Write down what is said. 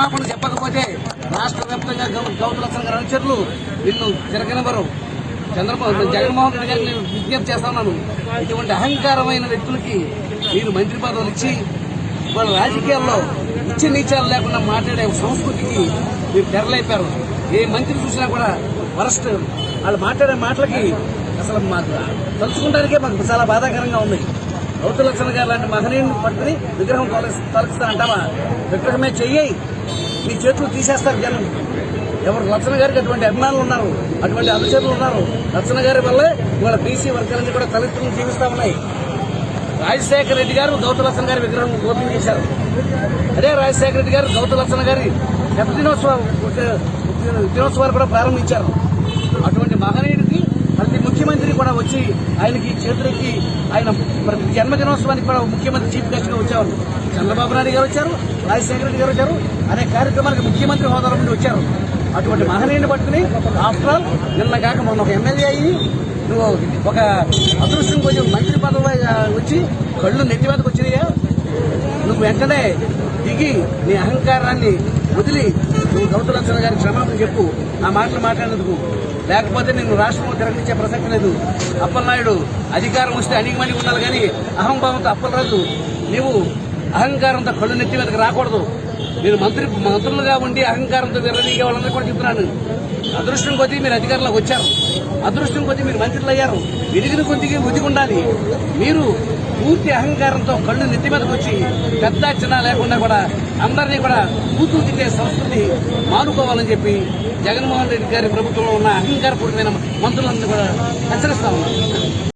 క్షమాపణ చెప్పకపోతే రాష్ట్ర వ్యాప్తంగా గౌతుల సంఘ అనుచరులు నిన్ను తిరగనివ్వరు. చంద్రబాబు జగన్మోహన్ రెడ్డి గారిని విజ్ఞప్తి చేస్తా ఉన్నాను. ఇటువంటి అహంకారమైన వ్యక్తులకి మీరు మంత్రి పదవులు ఇచ్చి వాళ్ళ రాజకీయాల్లో ఇచ్చే నీచాలు లేకుండా మాట్లాడే సంస్కృతికి మీరు తెరలేపారు. ఏ మంత్రి చూసినా కూడా వరస్ట్. వాళ్ళు మాట్లాడే మాటలకి అసలు మాకు తలుచుకుంటానికే మాకు చాలా బాధాకరంగా ఉంది. గౌతమ లక్షణ గారు లాంటి మహనీయుని పట్టుకుని విగ్రహం తొలగిస్తారంటావా విగ్రహమే చెయ్యి. నీ చేతులు తీసేస్తారు జనం. ఎవరు లక్షణ గారికి అటువంటి అభిమానులు ఉన్నారు అటువంటి అనుచరులు ఉన్నారు లక్షణ గారి వల్లే ఇవాళ బీసీ వర్గాలన్నీ కూడా తలెత్తుకుని జీవిస్తా ఉన్నాయి. రాజశేఖర రెడ్డి గారు గౌతు లక్షణ గారి విగ్రహం ఓపెన్ చేశారు. అదే రాజశేఖర రెడ్డి గారు గౌతు లక్షణ గారి శత దినోత్సవం దినోత్సవాలు కూడా ప్రారంభించారు. అటువంటి మహనీయుడికి ముఖ్యమంత్రి కూడా వచ్చి ఆయనకి చేతులకి ఆయన జన్మదినోత్సవానికి కూడా ముఖ్యమంత్రి చీఫ్ గెస్ట్గా వచ్చేవారు వచ్చారు. చంద్రబాబు నాయుడు గారు వచ్చారు రాజశేఖర రెడ్డి గారు వచ్చారు అనే కార్యక్రమానికి ముఖ్యమంత్రి హోదాలో నుండి వచ్చారు. అటువంటి మహనీయుని పట్టుకుని ఆఫ్టర్ ఆల్ నిన్న కాక మొన్న ఒక ఎమ్మెల్యే అయ్యి నువ్వు ఒక అదృష్టం కొంచెం మంత్రి పదవి వచ్చి కళ్ళు నెత్తి వెంటనే దిగి నీ అహంకారాన్ని వదిలి నువ్వు గౌతమ గారి క్షమాపణ చెప్పు. ఆ మాటలు మాట్లాడేందుకు లేకపోతే నేను రాష్ట్రంలో తిరగనిచ్చే ప్రసక్తి లేదు. అప్పలనాయుడు అధికారం వస్తే అణిగిమణిగి ఉండాలి కానీ అహంభావంతో అప్పలరాజు నీవు అహంకారంతో కళ్ళు నెత్తి మీదకి రాకూడదు. నేను మంత్రి మంత్రులుగా ఉండి అహంకారంతో విర్రనీగే వాళ్ళందరూ కూడా చెప్తున్నాను. అదృష్టం కొద్దీ మీరు అధికారంలోకి వచ్చారు. అదృష్టం కొద్దీ మీరు మంత్రులు అయ్యారు. ఎదిగిన కొద్దిగా ఉదిగుండాలి ఉండాలి. మీరు పూర్తి అహంకారంతో కళ్ళు నెత్తి మీదకి వచ్చి పెద్ద చిన్న లేకుండా కూడా అందరినీ కూడా కూతురు తిట్టే సంస్కృతి మానుకోవాలని చెప్పి జగన్మోహన్ రెడ్డి గారి ప్రభుత్వంలో ఉన్న అహంకారపూర్వమైన మంత్రులందరూ కూడా హెచ్చరిస్తా ఉన్నారు